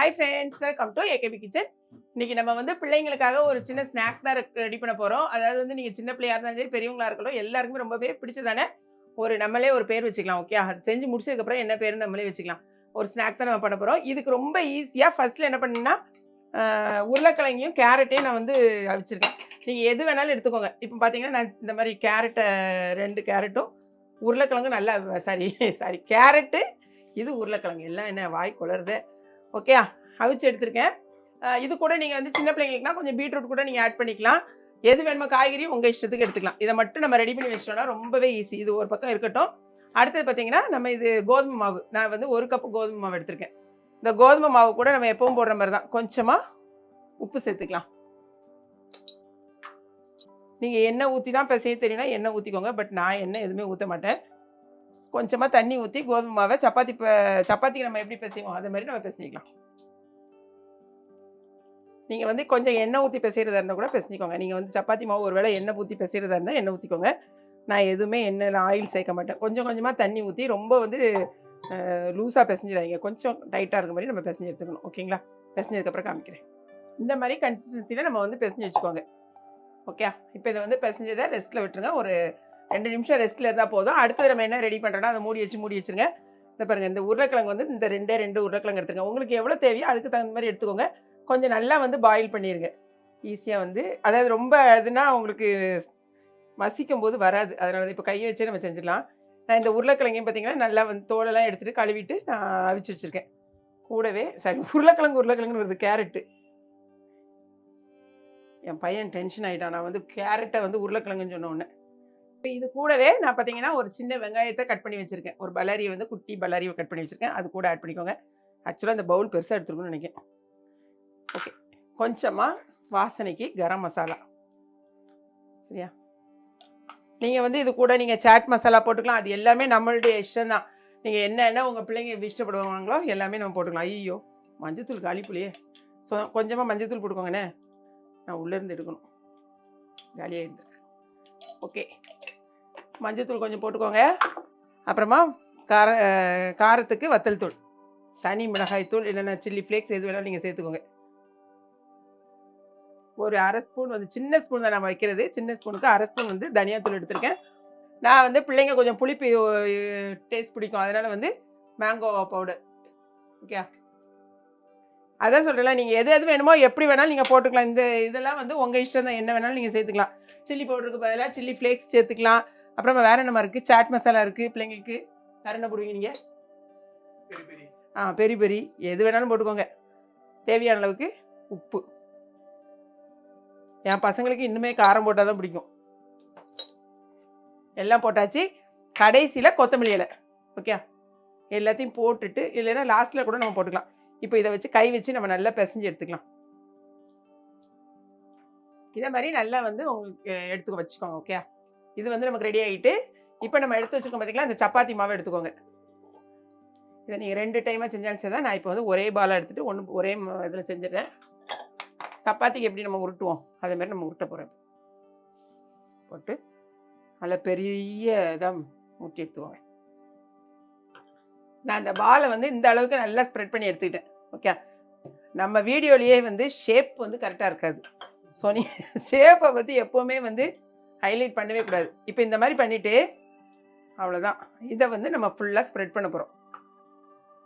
Hi friends welcome to AKP kitchen இன்னைக்கு நம்ம வந்து பிள்ளைங்களுக்காக ஒரு சின்ன ஸ்நாக் தான் ரெடி பண்ண போகிறோம் அதாவது வந்து நீங்கள் சின்ன பிள்ளையாக இருந்தாலும் சரி பெரியவங்களா இருக்கட்டும் எல்லாருக்குமே ரொம்பவே பிடிச்சதானே ஒரு நம்மளே ஒரு பேர் வச்சுக்கலாம் ஓகே அது செஞ்சு முடிச்சதுக்கப்புறம் என்ன பேர் நம்மளே வச்சுக்கலாம். ஒரு ஸ்நாக் தான் நம்ம பண்ண போகிறோம் இதுக்கு ரொம்ப ஈஸியாக ஃபஸ்ட்டில் என்ன பண்ணுன்னா உருளைக்கிழங்கையும் கேரட்டையும் நான் வந்து அவிச்சிருக்கேன். நீங்கள் எது வேணாலும் எடுத்துக்கோங்க. இப்போ பார்த்தீங்கன்னா நான் இந்த மாதிரி கேரட்டை ரெண்டு கேரட்டும் உருளைக்கிழங்கு நல்லா சாரி சாரி கேரட்டு இது உருளைக்கிழங்கு. எல்லாம் என்ன வாய் குளருது. ஓகேயா அவிச்சு எடுத்திருக்கேன். இது கூட நீங்கள் வந்து சின்ன பிள்ளைங்களுக்குனா கொஞ்சம் பீட்ரூட் கூட நீங்கள் ஆட் பண்ணிக்கலாம். எது வேணுமோ காய்கறி உங்கள் இஷ்டத்துக்கு எடுத்துக்கலாம். இதை மட்டும் நம்ம ரெடி பண்ணி வச்சிட்டோம்னா ரொம்பவே ஈஸி இது ஒரு பக்கம் இருக்கட்டும். அடுத்தது பார்த்தீங்கன்னா நம்ம இது கோதுமை மாவு. நான் வந்து ஒரு கப்பு கோதுமை மாவு எடுத்திருக்கேன். இந்த கோதுமை மாவு கூட நம்ம எப்பவும் போடுற மாதிரி தான். கொஞ்சமாக உப்பு சேர்த்துக்கலாம். நீங்கள் எண்ணெய் ஊற்றி தான் பிசைய தெரியும்னா எண்ணெய் ஊற்றிக்கோங்க பட் நான் எண்ணெய் எதுவுமே ஊற்ற மாட்டேன். கொஞ்சமாக தண்ணி ஊற்றி கோதுமை மாவை சப்பாத்தி இப்போ சப்பாத்திக்கு நம்ம எப்படி பிசைவோம் அதை மாதிரி நம்ம பிசைக்கலாம். நீங்கள் வந்து கொஞ்சம் எண்ணெய் ஊற்றி பிசைகிறதா இருந்தால் கூட பிசைக்கோங்க. நீங்கள் வந்து சப்பாத்தி மாவு ஒரு வேளை எண்ணெய் ஊற்றி பிசைகிறதா இருந்தால் எண்ணெய் ஊற்றிக்கோங்க நான் எதுவுமே எண்ணெயில் ஆயில் சேர்க்க மாட்டேன். கொஞ்சம் கொஞ்சமாக தண்ணி ஊற்றி ரொம்ப வந்து லூஸாக பிசைஞ்சிடாதீங்க கொஞ்சம் டைட்டாக இருக்க மாதிரி நம்ம பிசைஞ்சு எடுத்துக்கணும். ஓகேங்களா? பிசைஞ்சதுக்கப்புறம் காமிக்கிறேன். இந்த மாதிரி கன்சிஸ்டன்சியில் நம்ம வந்து பிசைஞ்சு வச்சுக்கோங்க. ஓகே இப்போ இதை வந்து பிசைஞ்சதை ரெஸ்ட்டில் விட்டுருங்க. ஒரு ரெண்டு நிமிஷம் ரெஸ்ட்டில் இருந்தால் போதும். அடுத்தது நம்ம என்ன ரெடி பண்ணுறோன்னா அதை மூடி வச்சு மூடி வச்சுருங்க. இந்த பாருங்கள் இந்த உருளைக்கிழங்கு வந்து இந்த ரெண்டே ரெண்டு உருளைக்கிழங்கு எடுத்துங்க உங்களுக்கு எவ்வளோ தேவையோ அதுக்கு தகுந்த மாதிரி எடுத்துக்கோங்க. கொஞ்சம் நல்லா வந்து பாயில் பண்ணிடுங்க ஈஸியாக வந்து அதாவது ரொம்ப இதுனா உங்களுக்கு மசிக்கும் போது வராது. அதனால இப்போ கையை வச்சே நம்ம செஞ்சிடலாம். நான் இந்த உருளைக்கிழங்கையும் பார்த்தீங்கன்னா நல்லா வந்து தோலெல்லாம் எடுத்துகிட்டு கழுவிட்டு நான் அவிச்சு வச்சுருக்கேன். கூடவே சரி உருளைக்கிழங்கு உருளைக்கிழங்குன்னு வருது கேரட்டு என் பையன் டென்ஷன் ஆகிட்டான் நான் வந்து கேரட்டை வந்து உருளைக்கிழங்குன்னு சொன்ன உடனே. இது கூடவே நான் பார்த்தீங்கன்னா ஒரு சின்ன வெங்காயத்தை கட் பண்ணி வச்சுருக்கேன். ஒரு பல்லாரியை வந்து குட்டி பலாரியை கட் பண்ணி வச்சுருக்கேன். அது கூட ஆட் பண்ணிக்கோங்க. ஆக்சுவலாக இந்த பவுல் பெருசாக எடுத்துருக்கணும்னு நினைக்கிறேன். ஓகே கொஞ்சமாக வாசனைக்கு கரம் மசாலா. சரியா? நீங்கள் வந்து இது கூட நீங்கள் சாட் மசாலா போட்டுக்கலாம். அது எல்லாமே நம்மளுடைய இஷ்டம் தான். நீங்கள் என்னென்ன உங்கள் பிள்ளைங்க இஷ்டப்படுவாங்களோ எல்லாமே நம்ம போட்டுக்கலாம். ஐயோ மஞ்சத்தூள் காலிப்புலையே ஸோ கொஞ்சமாக மஞ்சத்தூள் போட்டுக்கோங்கண்ணே. நான் உள்ளேருந்து எடுக்கணும். காலியாக இருந்து ஓகே மஞ்சத்தூள் கொஞ்சம் போட்டுக்கோங்க. அப்புறமா கார காரத்துக்கு வத்தல் தூள். தனி மிளகாய் தூள் இல்லைன்னா சில்லி ஃப்ளேக்ஸ் எது வேணாலும் நீங்கள் சேர்த்துக்கோங்க. ஒரு அரை ஸ்பூன் வந்து சின்ன ஸ்பூன் தான் நான் வைக்கிறது. சின்ன ஸ்பூனுக்கு அரை ஸ்பூன் வந்து தனியாத்தூள் எடுத்திருக்கேன். நான் வந்து பிள்ளைங்க கொஞ்சம் புளிப்பு டேஸ்ட் பிடிக்கும். அதனால் வந்து மேங்கோ பவுடர் ஓகே அதான் சொல்கிறேன் நீங்கள் எது எது வேணுமோ எப்படி வேணாலும் நீங்கள் போட்டுக்கலாம். இந்த இதெல்லாம் வந்து உங்கள் இஷ்டம் தான். என்ன வேணாலும் நீங்கள் சேர்த்துக்கலாம். சில்லி பவுடருக்கு பதிலாக சில்லி ஃப்ளேக்ஸ் சேர்த்துக்கலாம். அப்புறமா வேற என்னமா இருக்குது சாட் மசாலா இருக்குது பிள்ளைங்களுக்கு. வேறு என்ன போடுவீங்க நீங்கள் ஆ பெரி பெரி. எது வேணாலும் போட்டுக்கோங்க. தேவையான அளவுக்கு உப்பு. என் பசங்களுக்கு இன்னுமே காரம் போட்டால் தான் பிடிக்கும். எல்லாம் போட்டாச்சு. கடைசியில் கொத்தமல்லி இலை. ஓகே எல்லாத்தையும் போட்டுட்டு இல்லைன்னா லாஸ்ட்டில் கூட நம்ம போட்டுக்கலாம். இப்போ இதை வச்சு கை வச்சு நம்ம நல்லா பிசைஞ்சு எடுத்துக்கலாம். இதே மாதிரி நல்லா வந்து உங்களுக்கு எடுத்துக்க வச்சுக்கோங்க. ஓகே இது வந்து நமக்கு ரெடி ஆகிட்டு இப்போ நம்ம எடுத்து வச்சுருக்கோம் பார்த்தீங்களா அந்த சப்பாத்தி மாவை எடுத்துக்கோங்க. இதை நீங்கள் ரெண்டு டைமாக செஞ்சாலும் சரி தான் நான் இப்போ வந்து ஒரே பாலாக எடுத்துகிட்டு ஒன்று ஒரே இதில் செஞ்சிடறேன். சப்பாத்திக்கு எப்படி நம்ம உருட்டுவோம்? அதே மாதிரி நம்ம உருட்ட போகிறோம் போட்டு நல்ல பெரிய இதாக ஊற்றி எடுத்துக்கோங்க. நான் அந்த பாலை வந்து இந்த அளவுக்கு நல்லா ஸ்ப்ரெட் பண்ணி எடுத்துக்கிட்டேன். ஓகே நம்ம வீடியோலேயே வந்து ஷேப் வந்து கரெக்டாக இருக்காது. ஸோ நீ ஷேப்பை பற்றி எப்போவுமே வந்து ஹைலைட் பண்ணவே கூடாது. இப்போ இந்த மாதிரி பண்ணிவிட்டு அவ்வளோதான் இதை வந்து நம்ம ஃபுல்லாக ஸ்ப்ரெட் பண்ண போகிறோம்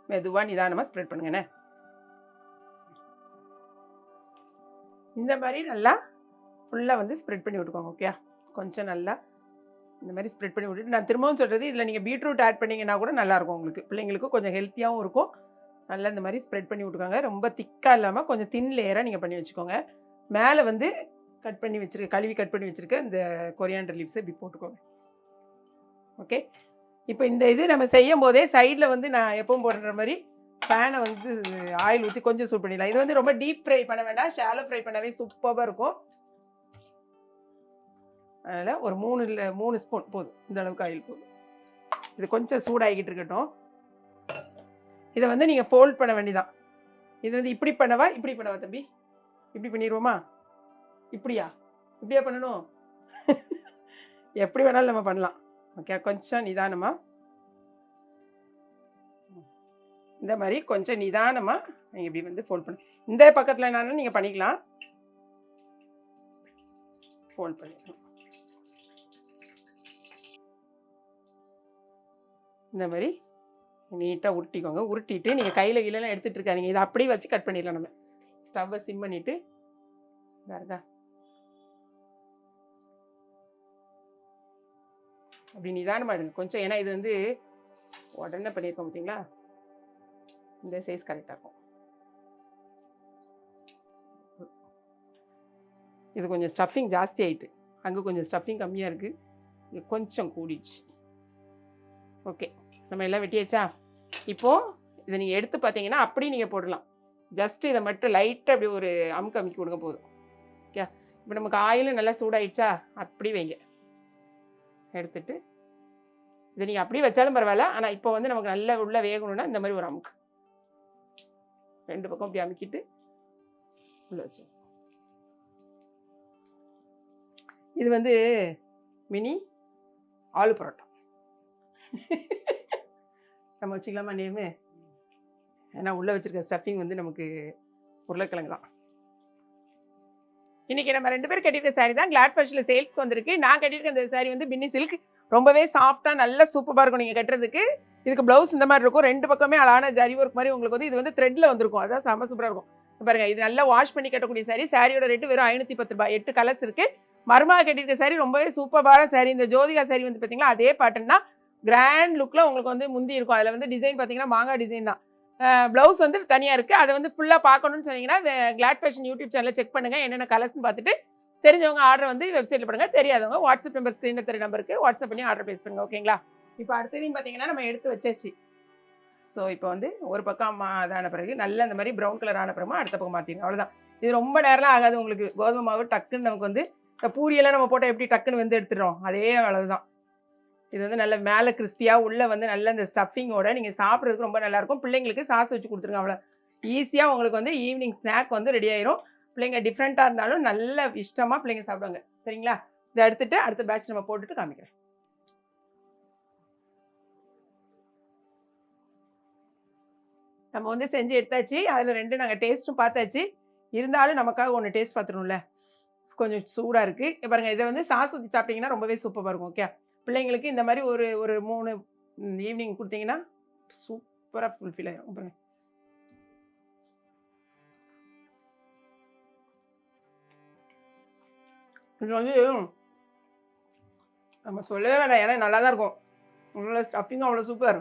மெதுவாக நிதானமாக ஸ்ப்ரெட் பண்ணுங்கண்ணே இந்த மாதிரி நல்லா ஃபுல்லாக வந்து ஸ்ப்ரெட் பண்ணி விட்டுக்கோங்க ஓகே கொஞ்சம் நல்லா இந்த மாதிரி ஸ்ப்ரெட் பண்ணி விட்டுட்டு நான் திரும்பவும் சொல்கிறது இதில் நீங்கள் பீட்ரூட் ஆட் பண்ணிங்கன்னா கூட நல்லாயிருக்கும் உங்களுக்கு. பிள்ளைங்களுக்கு கொஞ்சம் ஹெல்த்தியாகவும் இருக்கும். நல்லா இந்த மாதிரி ஸ்ப்ரெட் பண்ணி விட்டுக்கோங்க. ரொம்ப திக்காக இல்லாமல் கொஞ்சம் தின் லேயராக நீங்கள் பண்ணி வச்சுக்கோங்க. மேலே வந்து கட் பண்ணி வச்சுருக்க கழுவி கட் பண்ணி வச்சுருக்க இந்த கொரியாண்டர் லீவ்ஸை இப்படி போட்டுக்கோங்க. ஓகே இப்போ இந்த இது நம்ம செய்யும் போதே சைடில் வந்து நான் எப்பவும் போடுற மாதிரி பேனை வந்து ஆயில் ஊற்றி கொஞ்சம் சூட் பண்ணிடலாம். இது வந்து ரொம்ப டீப் ஃப்ரை பண்ண வேண்டாம். ஷாலோ ஃப்ரை பண்ணவே சூப்பராக இருக்கும். அதனால் ஒரு மூணு இல்லை மூணு ஸ்பூன் போதும். இந்த அளவுக்கு ஆயில் போதும். இது கொஞ்சம் சூடாகிக்கிட்டு இருக்கட்டும். இதை வந்து நீங்கள் ஃபோல்ட் பண்ண வேண்டியதான் இது வந்து இப்படி பண்ணவா இப்படி பண்ணவா தம்பி? இப்படி பண்ணிடுவோமா? இப்படியா? இப்படியா பண்ணணும்? எப்படி வேணாலும் நம்ம பண்ணலாம். ஓகே கொஞ்சம் நிதானமாக இந்த மாதிரி கொஞ்சம் நிதானமாக நீங்கள் இப்படி வந்து ஃபோல்ட் பண்ணு. இந்த பக்கத்தில் என்னன்னா நீங்கள் பண்ணிக்கலாம். ஃபோல்ட் பண்ணிக்கலாம். இந்த மாதிரி நீட்டாக உருட்டிக்கோங்க. உருட்டிட்டு நீங்கள் கையில் கீழெல்லாம் எடுத்துகிட்டு இருக்காதீங்க. இதை அப்படியே வச்சு கட் பண்ணிடலாம் நம்ம. ஸ்டவ்வை சிம் பண்ணிவிட்டு இருக்கா? அப்படி நிதானமாக எடுங்க கொஞ்சம் ஏன்னா இது வந்து உடனே பண்ணியிருக்கோம் பார்த்தீங்களா இந்த சைஸ் கரெக்டாக இருக்கும். இது கொஞ்சம் ஸ்டஃபிங் ஜாஸ்தி ஆகிட்டு அங்கே கொஞ்சம் ஸ்டஃபிங் கம்மியாக இருக்குது இது கொஞ்சம் கூடிடுச்சு. ஓகே நம்ம எல்லாம் வெட்டியாச்சா? இப்போது இதை நீங்கள் எடுத்து பார்த்தீங்கன்னா அப்படியே நீங்கள் போடலாம். ஜஸ்ட் இதை மட்டும் லைட்டாக அப்படி ஒரு அமுக்கு அமுக்கி கொடுங்க போதும். ஓகே இப்போ நமக்கு ஆயிலும் நல்லா சூடாயிடுச்சா? அப்படி வைங்க. எடுத்துட்டு இதை நீங்கள் அப்படியே வச்சாலும் பரவாயில்ல. ஆனால் இப்போ வந்து நமக்கு நல்லா உள்ள வேகணும்னா இந்த மாதிரி ஒரு அமுக்கு. ரெண்டு பக்கம் அப்படி அமுக்கிட்டு உள்ள வச்சு இது வந்து மினி ஆலு பரோட்டா. நம்ம வச்சுக்கலாமா நேமு? ஏன்னா உள்ளே வச்சுருக்க ஸ்டஃபிங் வந்து நமக்கு உருளைக்கிழங்கு தான் இன்னைக்கு நம்ம ரெண்டு பேரும் கட்டியிருக்க சாரி தான் கிளாட் ஃபேஷனில் சேல்ஸ்க்கு வந்திருக்கு. நான் கட்டியிருக்க இந்த சாரி வந்து பின்னி சில்க் ரொம்பவே சாஃப்டாக நல்ல சூப்பராக இருக்கும் நீங்கள் கட்டுறதுக்கு. இதுக்கு ப்ளவுஸ் இந்த மாதிரி இருக்கும். ரெண்டு பக்கமே அழகான ஜரி ஒர்க் மாதிரி உங்களுக்கு வந்து இது வந்து த்ரெட்டில் வந்திருக்கும். அதான் செம்ம சூப்பராக இருக்கும். பாருங்கள் இது நல்லா வாஷ் பண்ணி கட்டக்கூடிய சாரி சாரியோட ரேட்டு வெறும் ஐநூற்றி பத்து ரூபாய். எட்டு கலர்ஸ் இருக்குது மருமா கட்டியிருக்க சாரி ரொம்பவே சூப்பரான சாரி இந்த ஜோதிகா சாரி வந்து பார்த்தீங்கன்னா அதே பாட்டன் தான். கிராண்ட் லுக்கில் உங்களுக்கு வந்து முந்தி இருக்கும். அதில் வந்து டிசைன் பார்த்தீங்கன்னா மாங்காய் டிசைன் தான். ப்ளவுஸ் வந்து தனியாக இருக்குது அதை வந்து ஃபுல்லாக பார்க்கணும்னு சொன்னீங்கன்னா கிளாட் ஃபேஷன் யூடியூப் சேனலில் செக் பண்ணுங்கள் என்னென்ன கலர்ஸ்னு பார்த்துட்டு தெரிஞ்சவங்க ஆர்டர் வந்து வெப்சைட்டில் பண்ணுங்கள் தெரியாதவங்க வாட்ஸ்அப் நம்பர் ஸ்க்ரீனில் தெரிய நம்பருக்கு வாட்ஸ்அப் பண்ணி ஆர்டர் ப்ளேஸ் பண்ணுங்கள் ஓகேங்களா இப்போ அடுத்ததையும் பார்த்தீங்கன்னா நம்ம எடுத்து வச்சாச்சு. ஸோ இப்போ வந்து ஒரு பக்கம் அதான பிறகு நல்ல இந்த மாதிரி ப்ரௌன் கலர் ஆன பிறகு அடுத்த பக்கம் மாற்றிடுங்க அவ்வளோதான் இது ரொம்ப நேரம்லாம் ஆகாது உங்களுக்கு. கோதுமை மாவு டக்குன்னு நமக்கு வந்து இந்த பூரியெல்லாம் நம்ம போட்டால் எப்படி டக்குன்னு வந்து எடுத்துடுறோம். அதே அளவு தான் இது வந்து நல்ல மேலே கிறிஸ்பியாக உள்ளே வந்து நல்ல இந்த ஸ்டஃபிங்கோட நீங்கள் சாப்பிட்றதுக்கு ரொம்ப நல்லாயிருக்கும். பிள்ளைங்களுக்கு சாஸ் வச்சு கொடுத்துருங்க அவ்வளோ ஈஸியாக உங்களுக்கு வந்து ஈவினிங் ஸ்நாக் வந்து ரெடி ஆயிரும். பிள்ளைங்க டிஃப்ரெண்ட்டாக இருந்தாலும் நல்ல இஷ்டமாக பிள்ளைங்க சாப்பிடுவாங்க. சரிங்களா? இதை எடுத்துட்டு அடுத்த பேட்ச் நம்ம போட்டுட்டு காமிக்கிறேன். நம்ம வந்து செஞ்சு எடுத்தாச்சு. அதில் ரெண்டு நாங்கள் டேஸ்ட்டும் பார்த்தாச்சு. இருந்தாலும் நமக்காக ஒன்று டேஸ்ட் பார்த்துரும்ல கொஞ்சம் சூடாக இருக்குது பாருங்கள் இதை வந்து சாஸ் ஊற்றி சாப்பிட்டீங்கன்னா ரொம்பவே சூப்பராக இருக்கும் ஓகே பிள்ளைங்களுக்கு இந்த மாதிரி ஒரு ஒரு மூணு ஈவினிங் கொடுத்தீங்கன்னா சூப்பராக ஃபுல்ஃபில் ஆகிடும் அப்புறம் இது வந்து நம்ம சொல்லவே வேண்டாம். ஏன்னா நல்லா தான் இருக்கும். உங்களோட ஸ்டஃபிங் அவ்வளோ சூப்பர்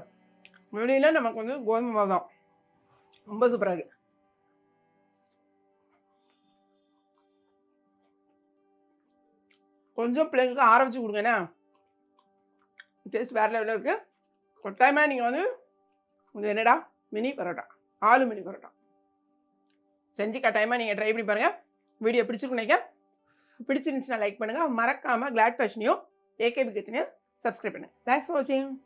வெளியில் நமக்கு வந்து கோதுமை மாவு தான். ரொம்ப சூப்பராக இருக்குது கொஞ்சம் பிள்ளைங்களுக்கு ஆரம்பிச்சு கொடுங்கண்ணே கொடுங்க என்ன? டேஸ்ட் வேறு லெவலில் இருக்குது கட்டாயமாக நீங்கள் வந்து இது என்னடா? மினி பரோட்டா. ஆலு மினி பரோட்டா. செஞ்சு கட்டாயமாக நீங்கள் ட்ரை பண்ணி பாருங்கள் வீடியோ பிடிச்சிருக்கு நினைக்கிறேன். பிடிச்சிருந்துச்சுன்னா லைக் பண்ணுங்கள் மறக்காமல் கிளாட் ஃபேஷனையும் ஏகேபி கிச்சனையும் சப்ஸ்கிரைப் பண்ணுங்கள் தேங்க்ஸ் ஃபார் வாட்சிங்